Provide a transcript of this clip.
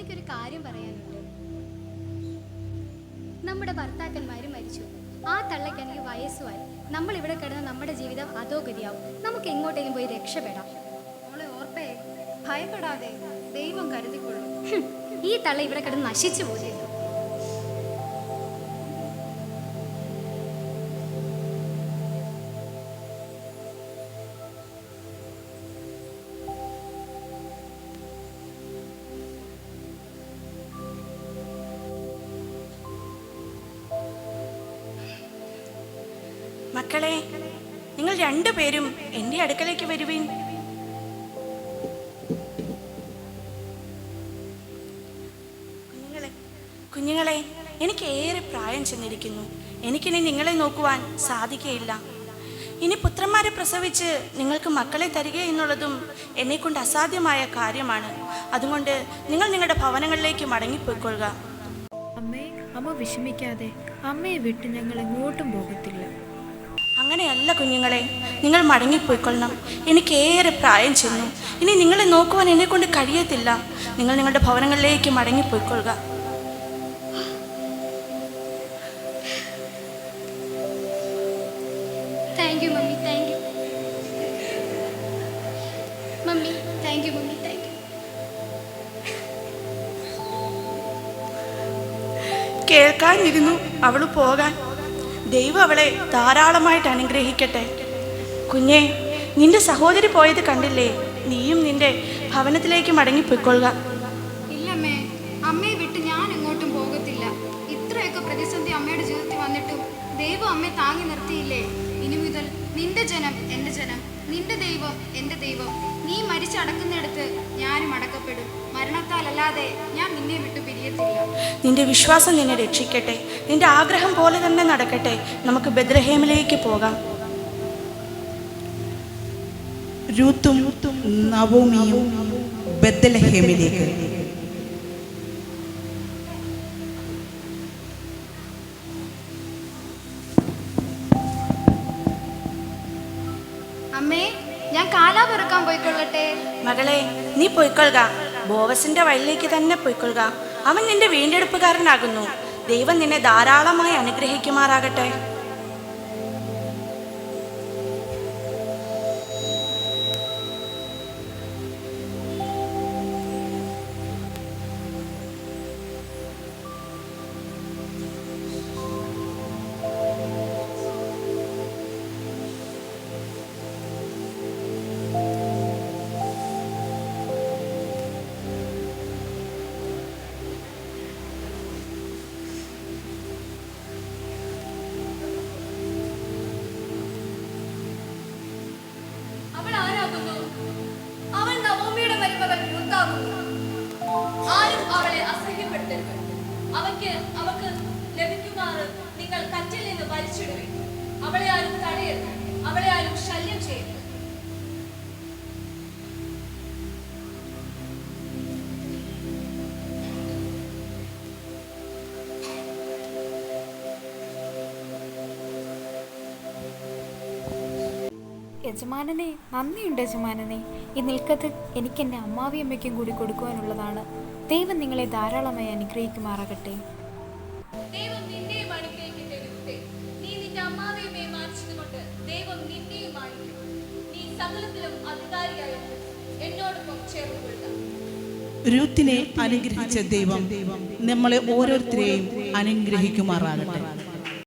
കാര്യം പറയാനുണ്ട്. നമ്മുടെ ഭർത്താക്കന്മാര് മരിച്ചു. ആ തള്ളയ്ക്കാണെങ്കിൽ വയസ്സുമായി. നമ്മൾ ഇവിടെ കിടന്ന് നമ്മുടെ ജീവിതം അധോഗതിയാവും. നമുക്ക് എങ്ങോട്ടെങ്കിലും പോയി രക്ഷപ്പെടാം. നമ്മളെ ഓർപ്പേ ഭയപ്പെടാതെ ദൈവം കരുതിക്കൊള്ളും ഈ തള്ള ഇവിടെ കിടന്ന് നശിച്ചു പോയി. മക്കളെ നിങ്ങൾ രണ്ടുപേരും എന്റെ അടുക്കലേക്ക് വരുവീൻ. കുഞ്ഞുങ്ങളെ കുഞ്ഞുങ്ങളെ എനിക്ക് ഏറെ പ്രായം ചെന്നിരിക്കുന്നു. എനിക്കിനി നിങ്ങളെ നോക്കുവാൻ സാധിക്കയില്ല. ഇനി പുത്രന്മാരെ പ്രസവിച്ച് നിങ്ങൾക്ക് മക്കളെ തരിക എന്നുള്ളതും എന്നെക്കൊണ്ട് അസാധ്യമായ കാര്യമാണ്. അതുകൊണ്ട് നിങ്ങൾ നിങ്ങളുടെ ഭവനങ്ങളിലേക്ക് മടങ്ങിപ്പോയിക്കൊള്ളുക. അമ്മയെ അമ്മ വിഷമിക്കാതെ അമ്മയെ വിട്ട് ഞങ്ങൾ എങ്ങോട്ടും പോകത്തില്ല. അങ്ങനെയല്ല കുഞ്ഞുങ്ങളെ നിങ്ങൾ മടങ്ങിപ്പോയിക്കൊള്ളണം. എനിക്ക് ഏറെ പ്രായം ചെന്നു. ഇനി നിങ്ങളെ നോക്കുവാൻ എന്നെ കൊണ്ട് കഴിയത്തില്ല. നിങ്ങൾ നിങ്ങളുടെ ഭവനങ്ങളിലേക്ക് മടങ്ങിപ്പോയിക്കൊള്ളുക. Thank you mummy thank you mummy thank you mummy thank you കേൾക്കാനിരുന്നു അവൾ പോകാൻ. ദൈവം അവളെ ധാരാളമായിട്ട് അനുഗ്രഹിക്കട്ടെ. കുഞ്ഞെ നിന്റെ സഹോദരി പോയത് കണ്ടില്ലേ? നീയും നിന്റെ ഭവനത്തിലേക്ക് മടങ്ങിപ്പോയിക്കൊള്ളുക. ഇല്ലമ്മേ അമ്മയെ വിട്ട് ഞാൻ എങ്ങോട്ടും പോകത്തില്ല. ഇത്രയൊക്കെ പ്രതിസന്ധി അമ്മയുടെ ജീവിതത്തിൽ വന്നിട്ടും ദൈവം അമ്മയെ താങ്ങി നിർത്തിയില്ലേ? ഇനി മുതൽ നിന്റെ ജനം എന്റെ ജനം നിന്റെ ദൈവം എന്റെ ദൈവം. നീ മരിച്ചടക്കുന്നിടത്ത് ഞാനും അടക്കപ്പെടും. മരണത്താലല്ലാതെ ഞാൻ നിന്നെ വിട്ടു പിരിയത്തില്ല. നിന്റെ വിശ്വാസം നിന്നെ രക്ഷിക്കട്ടെ. നിന്റെ ആഗ്രഹം പോലെ തന്നെ നടക്കട്ടെ. നമുക്ക് ബദ്രഹേമിലേക്ക് പോകാം. രൂത്തും നവോമിയും ബദ്ദലഹേമിലേക്ക് അമ്മേ ഞാൻ കാലാ പെറുക്കാൻ പോയിക്കൊള്ളട്ടെ. മകളെ നീ പോയിക്കൊള്ളുക. ബോവസിന്റെ വഴിലേക്ക് തന്നെ പോയിക്കൊള്ളുക. അവൻ നിന്റെ വീണ്ടെടുപ്പുകാരനാകുന്നു. ദൈവം നിന്നെ ധാരാളമായി അനുഗ്രഹിക്കുമാറാകട്ടെ. അവൾ നവോമിയുടെ മരുമകൾ മുത്താകുന്നു ആരും അവളെ അസഹ്യപ്പെടുത്തരുത്. അവയ്ക്ക് അവക്ക് ലഭിക്കുമാറ് നിങ്ങൾ കറ്റിൽ നിന്ന് വലിച്ചിടുവേ അവളെ ആരും തടയരുത്. അവളെ ആരും ശല്യം ചെയ്യരുത്. യജമാനനെ നന്ദിയുണ്ട് യജമാനനെ. ഈ നിൽക്കത്ത് എനിക്ക് എന്റെ അമ്മാവിയമ്മയ്ക്കും കൂടി കൊടുക്കുവാനുള്ളതാണ്. ദൈവം നിങ്ങളെ ധാരാളമായി അനുഗ്രഹിക്കുമാറാകട്ടെ. ദൈവം നിന്നെയും അനുഗ്രഹിക്കട്ടെ വിരുദ്ധേ. നീ നിന്റെ മാനിച്ചതുകൊണ്ട് ദൈവം നിന്നെയും മാനിക്കും നീ സകലത്തിലും അധികാരിയായത് എന്നോടൊപ്പം ചേർന്നുകൊള്ളുക. രൂത്തിനെ അനുഗ്രഹിച്ച ദൈവം നമ്മളെ ഓരോരുത്തരെയും അനുഗ്രഹിക്കുമാറാകട്ടെ.